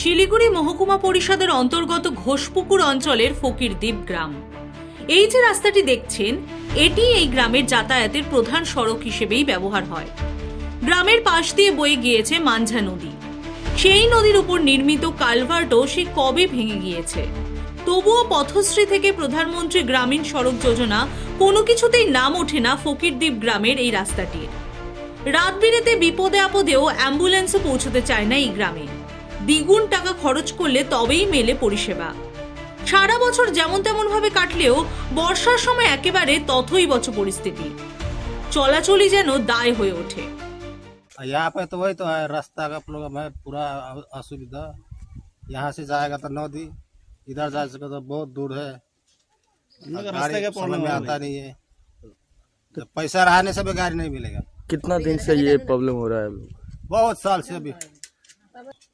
শিলিগুড়ি মহকুমা পরিষদের অন্তর্গত ঘোষপুকুর অঞ্চলের ফকিরদ্বীপ গ্রাম। এই যে রাস্তাটি দেখছেন, এটি এই গ্রামের যাতায়াতের প্রধান সড়ক হিসেবেই ব্যবহার হয়। গ্রামের পাশ দিয়ে বয়ে গিয়েছে মাঞ্ঝা নদী। সেই নদীর উপর নির্মিত কালভার্টও সে কবে ভেঙে গিয়েছে? তবুও পথশ্রী থেকে প্রধানমন্ত্রী গ্রামীণ সড়ক যোজনা কোনো কিছুতেই নাম ওঠে না ফকিরদ্বীপ গ্রামের এই রাস্তাটির। রাত বিরেতে বিপদে আপদেও অ্যাম্বুলেন্সও পৌঁছতে চায় না এই গ্রামে। দ্বিগুণ টাকা খরচ করলে তবেই মেলে পরিষেবা সারা বছর যেমন তেমন ভাবে কাটলেও বর্ষার সময় একেবারে তথই বছ পরিস্থিতি চলাচলই যেন দায় হয়ে ওঠে यहाँ पे तो वही तो है रास्ता का प्रॉब्लम है पूरा अ- असुविधा यहाँ से जाएगा तो नदी इधर जा सके तो बहुत दूर है गाड़ी समझ में आता नहीं है तो पैसा रहने से भी गाड़ी नहीं मिलेगा कितना दिन से ये प्रॉब्लम हो रहा है अभी? बहुत साल से अभी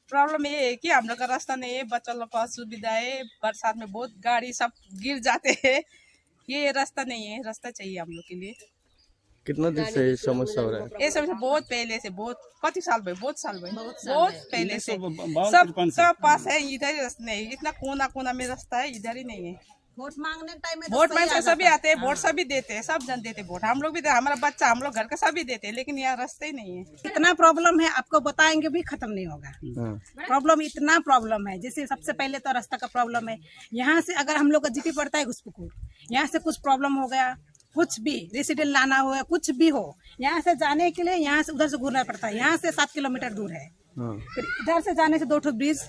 प्रॉब्लम ये है कि हम लोग का रास्ता नहीं है बच्चा लोग को असुविधा है बरसात में बहुत गाड़ी सब गिर जाते हैं। ये रास्ता नहीं है रास्ता चाहिए हम लोग के लिए। कितना दिन से समस्या हो रहा है? ये समस्या बहुत पहले से बहुत कति साल भाई बहुत साल भाई बहुत पहले से। सब सब पास है इधर ही रास्ता नहीं है। इतना कोना कोना में रास्ता है इधर ही नहीं है। वोट मांगने के टाइम में तो वोट में सभी आते हैं वोट सभी देते हैं सब जन देते वोट। हम लोग भी हमारा बच्चा हम लोग घर का सभी देते हैं लेकिन यहाँ रास्ते ही नहीं है। है। इतना प्रॉब्लम है आपको बताएँगे भी खत्म नहीं होगा। हाँ। प्रॉब्लम इतना प्रॉब्लम है जैसे सबसे पहले तो रास्ता का प्रॉब्लम है। यहाँ से अगर हम लोग का जीपी पड़ता है घुसपुकुर यहाँ से कुछ प्रॉब्लम हो गया कुछ भी रेसिडेंट लाना हो कुछ भी हो यहाँ से जाने के लिए यहाँ से उधर से घूरना पड़ता है। यहाँ से सात किलोमीटर दूर है। हाँ। फिर इधर से जाने से दो ठो ब्रिज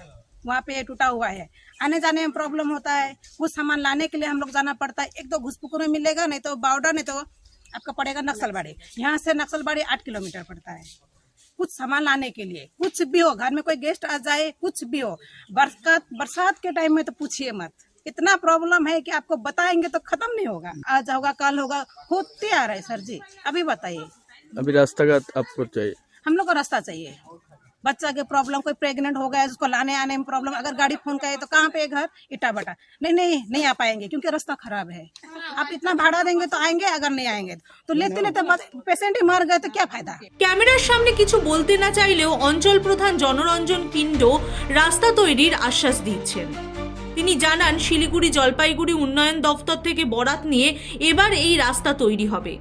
वहाँ पे टूटा हुआ है। आने जाने में प्रॉब्लम होता है। कुछ सामान लाने के लिए हम लोग जाना पड़ता है। एक तो घुसपुकुर में मिलेगा नहीं तो बावडा नहीं तो आपका पड़ेगा नक्सलबाड़ी। यहाँ से नक्सलबाड़ी आठ किलोमीटर पड़ता है। कुछ सामान लाने के लिए कुछ भी हो घर में कोई गेस्ट आ जाए कुछ भी हो बरसात बरसात के टाइम में तो पूछिए मत। इतना प्रॉब्लम है कि आपको बताएँगे तो खत्म नहीं होगा। आज होगा कल होगा होते आ रहा है सर जी। अभी बताइए। अभी रास्ता का आपको चाहिए। हम लोग को रास्ता चाहिए। बच्चा के प्रॉब्लम कोई प्रेग्नेंट हो गया है, उसको लाने आने में प्रॉब्लम अगर गाड़ी फोन करे तो कहाँ पे है घर इटा बटा नहीं नहीं नहीं आ पाएंगे क्योंकि रास्ता खराब है आप इतना भाड़ा देंगे तो आएंगे अगर नहीं आएंगे तो लेते लेते पेशेंट ही मर गए तो क्या फायदा ক্যামেরার সামনে কিছু বলতে না চাইলেও অঞ্চল প্রধান জনরঞ্জন কিন্ড রাস্তা তৈরির আশ্বাস দিচ্ছেন তিনি জানান শিলিগুড়ি জলপাইগুড়ি উন্নয়ন দফতর থেকে বরাত নিয়ে এবার এই রাস্তা তৈরি হবে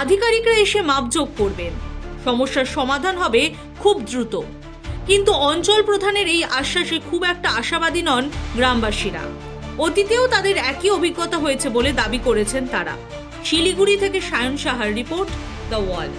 আধিকারিকরা এসে মাপযোগ করবেন সমস্যার সমাধান হবে খুব দ্রুত। কিন্তু অঞ্চল প্রধানের এই আশ্বাসে খুব একটা আশাবাদী নন গ্রামবাসীরা। অতীতেও তাদের একই অভিজ্ঞতা হয়েছে বলে দাবি করেছেন তারা। শিলিগুড়ি থেকে সায়ন সাহার রিপোর্ট, দ্য ওয়াল